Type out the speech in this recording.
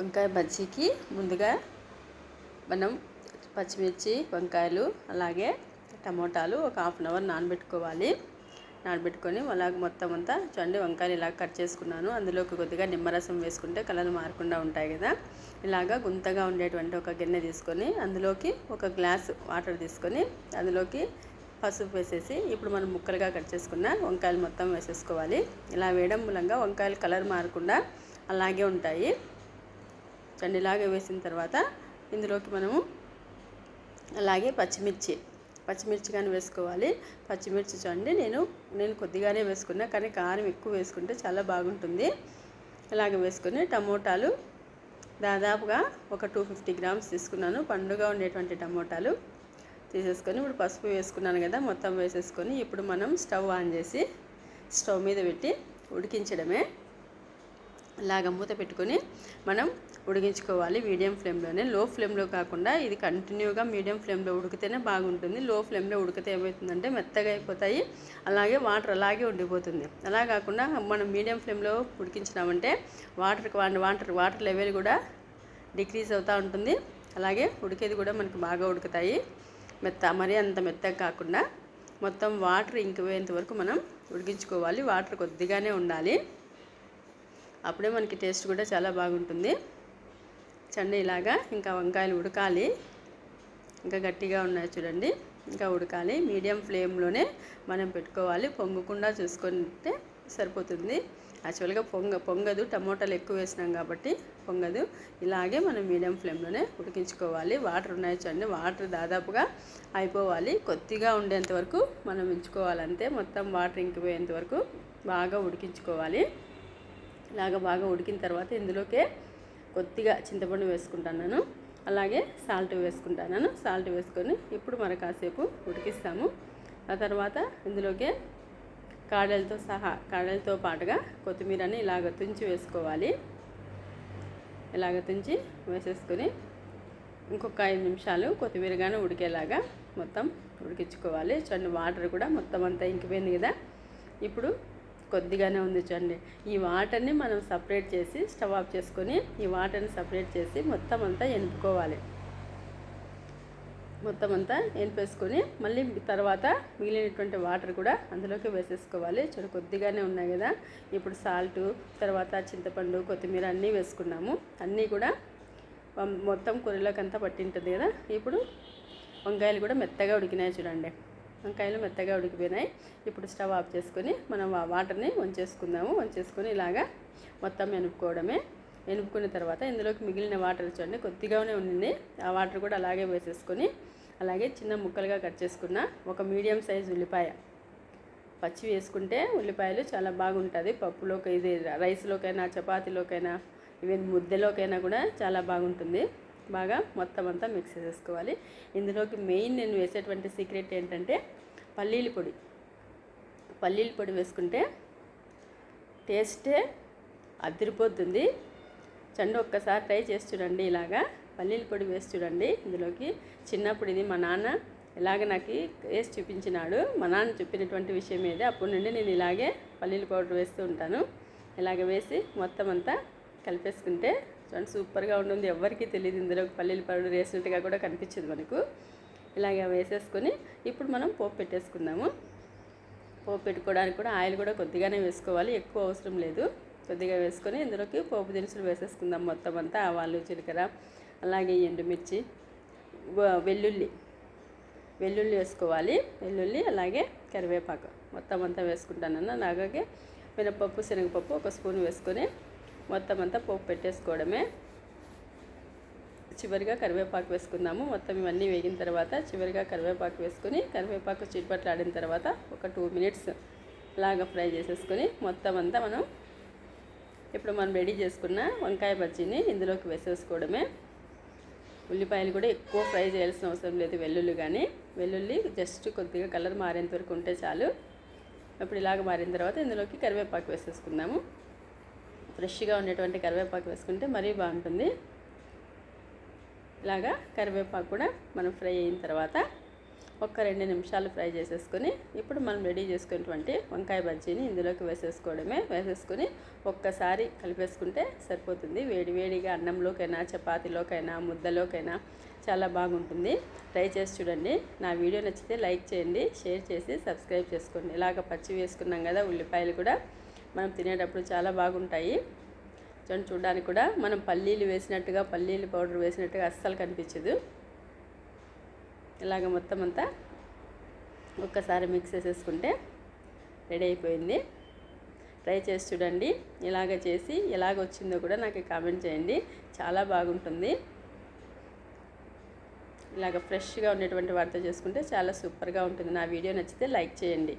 వంకాయ బజ్జీకి ముందుగా మనం పచ్చిమిర్చి వంకాయలు అలాగే టమోటాలు ఒక హాఫ్ అన్ అవర్ నానబెట్టుకోవాలి. నానబెట్టుకొని అలాగ మొత్తం అంతా చూడండి వంకాయలు ఇలా కట్ చేసుకున్నాను. అందులోకి కొద్దిగా నిమ్మరసం వేసుకుంటే కలర్ మారకుండా ఉంటాయి కదా. ఇలాగా గుంతగా ఉండేటువంటి ఒక గిన్నె తీసుకొని అందులోకి ఒక గ్లాస్ వాటర్ తీసుకొని అందులోకి పసుపు వేసేసి ఇప్పుడు మనం ముక్కలుగా కట్ చేసుకున్న వంకాయలు మొత్తం వేసేసుకోవాలి. ఇలా వేయడం మూలంగా వంకాయలు కలర్ మారకుండా అలాగే ఉంటాయి. చండి లాగా వేసిన తర్వాత ఇందులోకి మనము అలాగే పచ్చిమిర్చి పచ్చిమిర్చి కానీ వేసుకోవాలి. పచ్చిమిర్చి చూడండి నేను నేను కొద్దిగానే వేసుకున్నా కానీ కారం ఎక్కువ వేసుకుంటే చాలా బాగుంటుంది. ఇలాగ వేసుకుని టమోటాలు దాదాపుగా ఒక టూ ఫిఫ్టీ గ్రామ్స్ తీసుకున్నాను. పండుగ ఉండేటువంటి టమోటాలు తీసేసుకొని ఇప్పుడు పసుపు వేసుకున్నాను కదా మొత్తం వేసేసుకొని ఇప్పుడు మనం స్టవ్ ఆన్ చేసి స్టవ్ మీద పెట్టి ఉడికించడమే. ఇలాగ మూత పెట్టుకొని మనం ఉడికించుకోవాలి. మీడియం ఫ్లేమ్లోనే. లో ఫ్లేమ్లో కాకుండా ఇది కంటిన్యూగా మీడియం ఫ్లేమ్లో ఉడికితేనే బాగుంటుంది. లో ఫ్లేమ్లో ఉడికితే ఏమవుతుందంటే మెత్తగా అయిపోతాయి. అలాగే వాటర్ అలాగే ఉండిపోతుంది. అలా కాకుండా మనం మీడియం ఫ్లేమ్లో ఉడికించినామంటే వాటర్ వాటర్ వాటర్ లెవెల్ కూడా డిక్రీజ్ అవుతూ ఉంటుంది. అలాగే ఉడికేది కూడా మనకు బాగా ఉడుకుతాయి. మెత్త మరీ అంత మెత్తగా కాకుండా మొత్తం వాటర్ ఇంకిపోయేంత వరకు మనం ఉడికించుకోవాలి. వాటర్ కొద్దిగానే ఉండాలి. అప్పుడే మనకి టేస్ట్ కూడా చాలా బాగుంటుంది. చండి ఇలాగా ఇంకా వంకాయలు ఉడకాలి. ఇంకా గట్టిగా ఉన్నాయి చూడండి. ఇంకా ఉడకాలి. మీడియం ఫ్లేమ్లోనే మనం పెట్టుకోవాలి. పొంగకుండా చూసుకుంటే సరిపోతుంది. యాక్చువల్గా పొంగ పొంగదు. టమోటాలు ఎక్కువ వేసినాం కాబట్టి పొంగదు. ఇలాగే మనం మీడియం ఫ్లేమ్లోనే ఉడికించుకోవాలి. వాటర్ ఉన్నాయి చూడండి. వాటర్ దాదాపుగా అయిపోవాలి. కొద్దిగా ఉండేంత వరకు మనం ఉంచుకోవాలంతే. మొత్తం వాటర్ ఇంకిపోయేంత వరకు బాగా ఉడికించుకోవాలి. ఇలాగ బాగా ఉడికిన తర్వాత ఇందులోకే కొద్దిగా చింతపండు వేసుకుంటాను అలాగే సాల్ట్ వేసుకుంటాను సాల్ట్ వేసుకొని ఇప్పుడు మరి కాసేపు ఉడికిస్తాము. ఆ తర్వాత ఇందులోకే కాడలతో సహా కాడలతో పాటుగా కొత్తిమీరని ఇలాగ తుంచి వేసుకోవాలి. ఇలాగ తుంచి వేసేసుకొని ఇంకొక ఐదు నిమిషాలు కొత్తిమీరగానే ఉడికేలాగా మొత్తం ఉడికించుకోవాలి. చూడండి వాటర్ కూడా మొత్తం అంతా ఇంకిపోయింది కదా. ఇప్పుడు కొద్దిగానే ఉంది చూడండి. ఈ వాటర్ని మనం సపరేట్ చేసి స్టవ్ ఆఫ్ చేసుకొని ఈ వాటర్ని సపరేట్ చేసి మొత్తం అంతా ఎనుపుకోవాలి మొత్తం అంతా ఎనిపేసుకొని మళ్ళీ తర్వాత మిగిలినటువంటి వాటర్ కూడా అందులోకి వేసేసుకోవాలి. చూడ కొద్దిగానే ఉన్నాయి కదా. ఇప్పుడు సాల్ట్ తర్వాత చింతపండు కొత్తిమీర అన్నీ వేసుకున్నాము. అన్నీ కూడా మొత్తం కూరలోకి అంతా పట్టింటుంది కదా. ఇప్పుడు వంకాయలు కూడా మెత్తగా ఉడికినాయి చూడండి. వంకాయలు మెత్తగా ఉడికిపోయినాయి. ఇప్పుడు స్టవ్ ఆఫ్ చేసుకొని మనం ఆ వాటర్ని వంచేసుకుందాము. వంచేసుకొని ఇలాగా మొత్తం ఎనుపుకోవడమే ఎనుపుకున్న తర్వాత ఇందులోకి మిగిలిన వాటర్ చూడండి కొద్దిగానే ఉండింది ఆ వాటర్ కూడా అలాగే వేసేసుకొని అలాగే చిన్న ముక్కలుగా కట్ చేసుకున్న ఒక మీడియం సైజ్ ఉల్లిపాయ. పచ్చి వేసుకుంటే ఉల్లిపాయలు చాలా బాగుంటుంది. పప్పులోకి ఇది రైస్లోకైనా చపాతీలోకైనా ఈవెన్ ముద్దలోకైనా కూడా చాలా బాగుంటుంది. బాగా మొత్తం అంతా మిక్స్ చేసుకోవాలి ఇందులోకి మెయిన్ నేను వేసేటువంటి సీక్రెట్ ఏంటంటే పల్లీల పొడి. పల్లీల పొడి వేసుకుంటే టేస్టే అదిరిపోతుంది చండు ఒక్కసారి ట్రై చేసి చూడండి ఇలాగా. పల్లీల పొడి వేసి చూడండి. ఇందులోకి చిన్నప్పుడు ఇది మా నాన్న ఇలాగ నాకు వేసి చూపించినాడు. మా నాన్న చెప్పినటువంటి విషయం ఏదే? అప్పటి నుండి నేను ఇలాగే పల్లీల పౌడర్ వేస్తూ ఉంటాను. ఇలాగ వేసి మొత్తం అంతా కలిపేసుకుంటే చూడండి సూపర్గా ఉంటుంది ఎవరికి తెలియదు ఇందులో పల్లీల పరుడు వేసినట్టుగా కూడా కనిపించదు మనకు. ఇలాగే వేసేసుకొని ఇప్పుడు మనం పోపు పెట్టేసుకుందాము. పోపు పెట్టుకోవడానికి కూడా ఆయిల్ కూడా కొద్దిగానే వేసుకోవాలి. ఎక్కువ అవసరం లేదు. కొద్దిగా వేసుకొని ఇందులోకి పోపు దినుసులు వేసేసుకుందాం. మొత్తం అంతా ఆవాలు జీలకర్ర అలాగే ఎండుమిర్చి వెల్లుల్లి. వెల్లుల్లి వేసుకోవాలి. వెల్లుల్లి అలాగే కరివేపాకు. మొత్తం అంతా వేసుకుంటానన్న. అలాగే మినపప్పు శనగపప్పు ఒక స్పూన్ వేసుకొని మొత్తం అంతా పోపు పెట్టేసుకోవడమే. చివరిగా కరివేపాకు వేసుకుందాము. మొత్తం ఇవన్నీ వేగిన తర్వాత చివరిగా కరివేపాకు వేసుకుని కరివేపాకు చిట్పట్లాడిన తర్వాత ఒక టూ మినిట్స్ లాగా ఫ్రై చేసేసుకొని మొత్తం అంతా మనం ఇప్పుడు మనం రెడీ చేసుకున్న వంకాయ బజ్జీని ఇందులోకి వేసేసుకోవడమే. ఉల్లిపాయలు కూడా ఎక్కువ ఫ్రై చేయాల్సిన అవసరం లేదు వెల్లుల్లి కానీ. వెల్లుల్లి జస్ట్ కొద్దిగా కలర్ మారేంత వరకు ఉంటే చాలు. అప్పుడు ఇలాగ మారిన తర్వాత ఇందులోకి కరివేపాకు వేసేసుకుందాము. ఫ్రెష్గా ఉండేటువంటి కరివేపాకు వేసుకుంటే మరీ బాగుంటుంది. ఇలాగా కరివేపాకు కూడా మనం ఫ్రై అయిన తర్వాత ఒక రెండు నిమిషాలు ఫ్రై చేసేసుకొని ఇప్పుడు మనం రెడీ చేసుకున్నటువంటి వంకాయ బజ్జీని ఇందులోకి వేసేసుకోవడమే. వేసేసుకొని ఒక్కసారి కలిపేసుకుంటే సరిపోతుంది. వేడి వేడిగా అన్నంలోకైనా చపాతీలోకైనా ముద్దలోకైనా చాలా బాగుంటుంది. ట్రై చేసి చూడండి. నా వీడియో నచ్చితే లైక్ చేయండి షేర్ చేసి సబ్స్క్రైబ్ చేసుకోండి. ఇలాగ పచ్చి వేసుకున్నాం కదా ఉల్లిపాయలు కూడా మనం తినేటప్పుడు చాలా బాగుంటాయి. చూడండి చూడడానికి కూడా మనం పల్లీలు వేసినట్టుగా పల్లీలు పౌడర్ వేసినట్టుగా అస్సలు కనిపించదు. ఇలాగ మొత్తం అంతా ఒక్కసారి మిక్స్ చేసేసుకుంటే రెడీ అయిపోయింది. ట్రై చేసి చూడండి ఇలాగ చేసి ఎలాగ వచ్చిందో కూడా నాకు కామెంట్ చేయండి. చాలా బాగుంటుంది. ఇలాగ ఫ్రెష్గా ఉండేటువంటి వాటితో చేసుకుంటే చాలా సూపర్గా ఉంటుంది. నా వీడియో నచ్చితే లైక్ చేయండి.